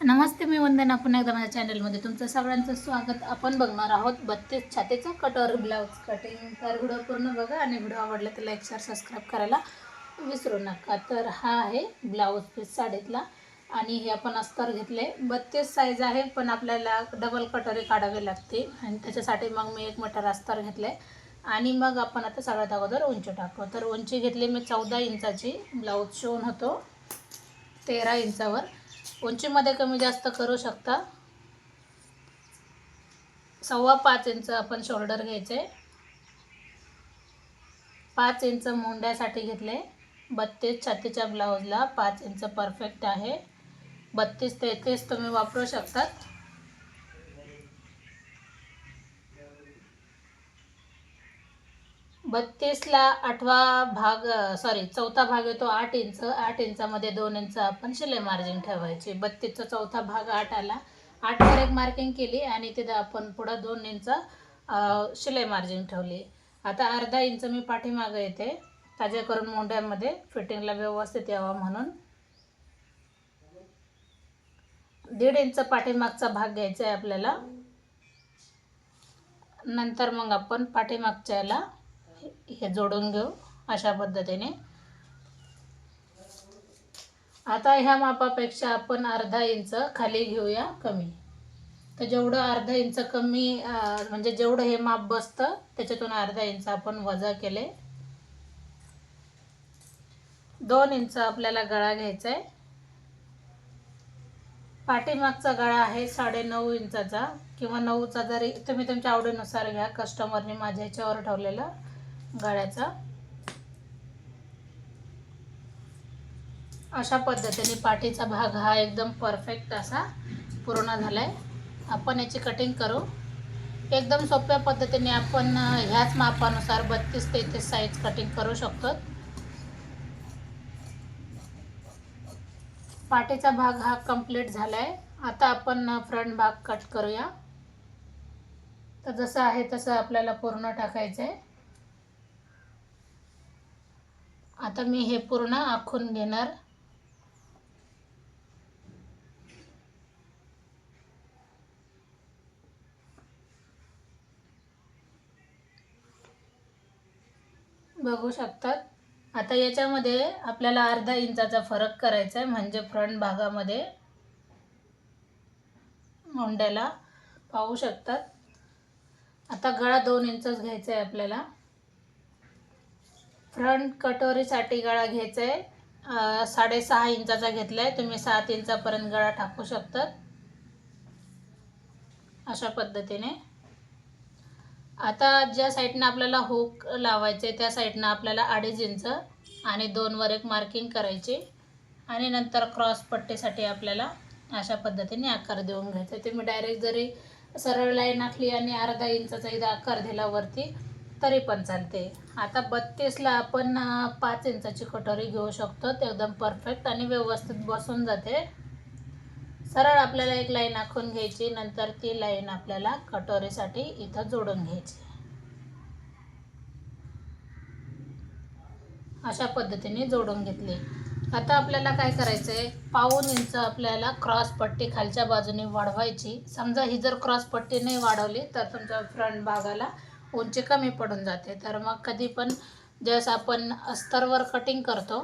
नमस्ते मी वंदना. पुन्हा एकदा माझ्या चॅनलमध्ये तुमचं सगळ्यांचं स्वागत. आपण बघणार आहोत बत्तीस छातीचा कटर ब्लाऊज कटिंग तर व्हिडिओ पूर्ण बघा आणि व्हिडिओ आवडला तर लाईक शेअर सबस्क्राईब करायला विसरू नका. तर हा आहे ब्लाऊज पीस साडीतला आणि हे आपण अस्तर घेतले. बत्तीस साईज आहे पण आपल्याला डबल कटोरी काढावी लागते. आणि त्याच्यासाठी मग मी एक मीटर अस्तर घेतले आणि मग आपण आता सगळ्यात अगोदर उंची टाकू. तर उंची घेतली मी चौदा इंचाची. ब्लाऊज शिवून होतो तेरा इंचावर. उंचीमध्ये कमी जास्त करू शकता. सव्वा पाच इंच आपण शोल्डर घ्यायचे. पाच इंच मुंड्यासाठी घेतले. बत्तीस छातीच्या ब्लाऊजला पाच इंच परफेक्ट आहे. बत्तीस तेहतीस तुम्ही वापरू शकतात. बत्तीसला आठवा भाग सॉरी चौथा भाग येतो आठ इंच. आठ इंचामध्ये दोन इंच आपण शिलाई मार्जिन ठेवायची. बत्तीसचा चौथा भाग आठ आला. आठवर एक मार्किंग केली आणि तिथं आपण पुढं दोन इंच शिलाई मार्जिन ठेवली. आता अर्धा इंच मी पाठीमागं येते. ताजे करून मोंड्यामध्ये फिटिंगला व्यवस्थित यावा म्हणून. दीड इंच पाठीमागचा भाग घ्यायचा आहे आपल्याला. नंतर मग आपण पाठीमागच्या याला हे जोडून घेऊ अशा पद्धतीने. आता ह्या मापापेक्षा आपण अर्धा इंच खाली घेऊया कमी. तर जेवढं अर्धा इंच कमी म्हणजे जेवढं हे माप बसतं त्याच्यातून अर्धा इंच आपण वजा केले. दोन इंच आपल्याला गळा घ्यायचा आहे. पाठीमागचा गळा आहे साडे नऊ इंचाचा किंवा नऊचा जरी तुम्ही तुमच्या आवडीनुसार घ्या. कस्टमरने माझ्या ह्याच्यावर ठेवलेला. गाळ्याचा. अशा पद्धतीने पाठीचा भाग हा एकदम परफेक्ट असा पूर्ण झाला आहे आपण याची कटिंग करू. एकदम सोप्या पद्धतीने आपण ह्याच मापानुसार बत्तीस तेहतीस साईज कटिंग करू शकतो. पाठीचा भाग हा कंप्लीट झाला आहे आता आपण फ्रंट भाग कट करूया. तर जसं आहे तसं आपल्याला पूर्ण टाकायचं आहे आता मी हे पूर्ण आखून घेणार. बघू शकतात. आता याच्यामध्ये आपल्याला अर्धा इंचाचा फरक करायचा आहे म्हणजे फ्रंट भागामध्ये मोंड्याला. पाहू शकतात. आता गळा दोन इंचच घ्यायचा आहे आपल्याला. फ्रंट कटोरीसाठी गळा घ्यायचा आहे साडेसहा इंचाचा घेतला आहे तुम्ही सात इंचापर्यंत गळा टाकू शकतात अशा पद्धतीने. आता ज्या साईडनं आपल्याला हुक लावायचे त्या साईडनं आपल्याला अडीच इंच आणि दोनवर एक मार्किंग करायची. आणि नंतर क्रॉस पट्टीसाठी आपल्याला अशा पद्धतीने आकार देऊन घ्यायचा तुम्ही डायरेक्ट जरी सरळ लाईन आखली आणि अर्धा इंचाचा इथं आकार दिला वरती तरी पण चालते. आता बत्तीसला आपण पाच इंचाची कटोरी घेऊ शकतो. ते एकदम परफेक्ट आणि व्यवस्थित बसून जाते. सरळ आपल्याला एक लाईन आखून घ्यायची नंतर ती लाईन आपल्याला कटोरीसाठी इथं जोडून घ्यायची. अशा पद्धतीने जोडून घेतली. आता आपल्याला काय करायचं आहे पाऊन इंच आपल्याला क्रॉस पट्टी खालच्या बाजूने वाढवायची. समजा ही जर क्रॉस पट्टी नाही वाढवली तर तुमच्या फ्रंट भागाला उंची कमी पडून जाते. तर मग कधी पण ज्यावेळेस आपण अस्तरवर कटिंग करतो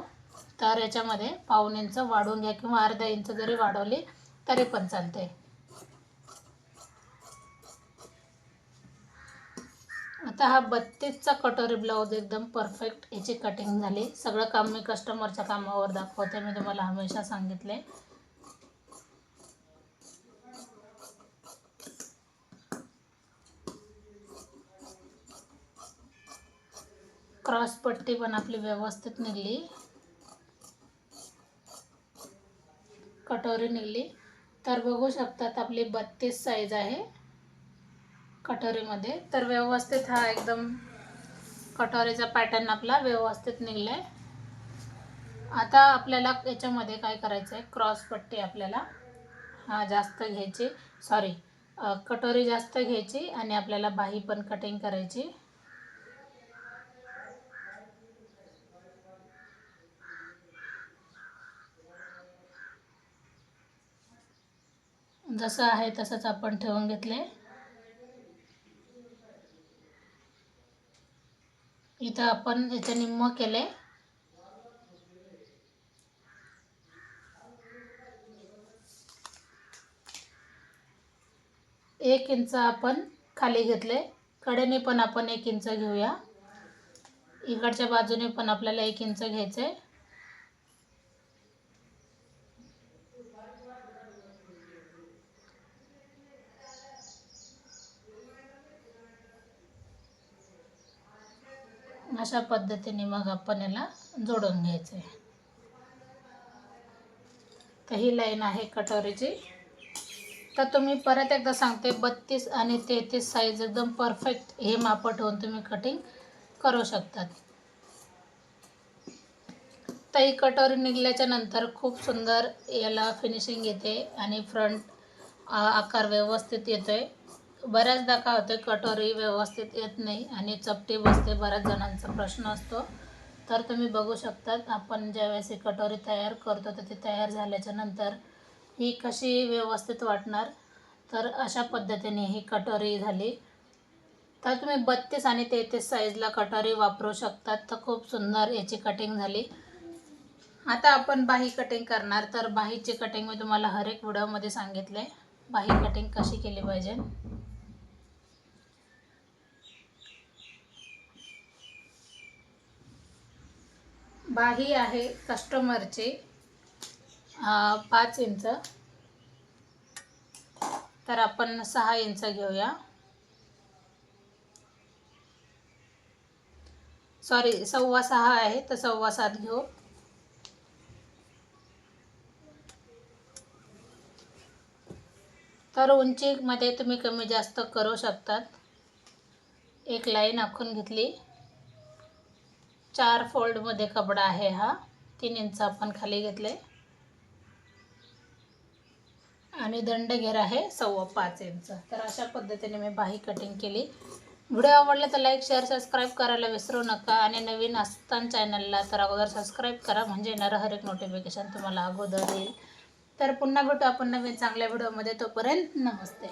तर याच्यामध्ये पाऊन इंच वाढवून घ्या किंवा अर्धा इंच जरी वाढवली तरी पण चालते. आता हा बत्तीसचा कटोरी ब्लाऊज एकदम परफेक्ट याची कटिंग झाली. सगळं काम मी कस्टमरच्या कामावर दाखवते. मी तुम्हाला हमेशा सांगितले. क्रॉस पट्टी पण आपली व्यवस्थित निघली. कटोरी निघली. तर बघू शकतात आपली बत्तीस साईज आहे कटोरीमध्ये. तर व्यवस्थित हा एकदम कटोरीचा पॅटर्न आपला व्यवस्थित निघला आहे आता आपल्याला याच्यामध्ये काय करायचं आहे क्रॉस पट्टी आपल्याला हा जास्त घ्यायची. सॉरी कटोरी जास्त घ्यायची आणि आपल्याला बाही पण कटिंग करायची. जसं आहे तसंच आपण ठेवून घेतले. इथं आपण याचं निम्म केले. एक इंच आपण खाली घेतले. कडेने पण आपण एक इंच घेऊया. इकडच्या बाजूने पण आपल्याला एक इंच घ्यायचं. आहे अशा पद्धतीने मग आपण याला जोडून घ्यायचं. आहे तर ही लाईन आहे कटोरीची. तर तुम्ही परत एकदा सांगते बत्तीस आणि तेहतीस साईज एकदम परफेक्ट हे माप ठेवून तुम्ही कटिंग करू शकतात. तर ही कटोरी निघल्याच्या नंतर खूप सुंदर याला फिनिशिंग येते आणि फ्रंट आकार व्यवस्थित येतो आहे बऱ्याचदा काय होतं कटोरी व्यवस्थित येत नाही आणि चपटी बसते बऱ्याच जणांचा प्रश्न असतो. तर तुम्ही बघू शकतात आपण ज्यावेळेस ही कटोरी तयार करतो तर ती तयार झाल्याच्यानंतर ही कशी व्यवस्थित वाटणार? तर अशा पद्धतीने ही कटोरी झाली. तर तुम्ही बत्तीस आणि तेहतीस साईजला कटोरी वापरू शकतात तर खूप सुंदर याची कटिंग झाली. आता आपण बाही कटिंग करणार तर बाहीची कटिंग मी तुम्हाला हर एक व्हिडिओमध्ये सांगितले बाही कटिंग कशी केली पाहिजे? बाही आहे कस्टमरचे. पाच इंच. तर आपण सहा इंच घेऊया. सॉरी सव्वा सहा आहे तर सव्वा सात घेऊ. तर उंचीमध्ये तुम्ही कमी जास्त करू शकतात. एक लाईन आखून घेतली. चार फोल्डमध्ये कपडा आहे हा. तीन इंच आपण खाली घेतले आणि दंडघेर आहे सव्वा पाच इंच. तर अशा पद्धतीने मी बाही कटिंग केली. व्हिडिओ आवडला तर लाईक शेअर सबस्क्राईब करायला विसरू नका. आणि नवीन असताना चॅनलला तर अगोदर सबस्क्राईब करा. म्हणजे येणारं हर एक नोटिफिकेशन तुम्हाला अगोदर येईल. तर पुन्हा भेटू आपण नवीन चांगल्या व्हिडिओमध्ये तोपर्यंत नमस्ते.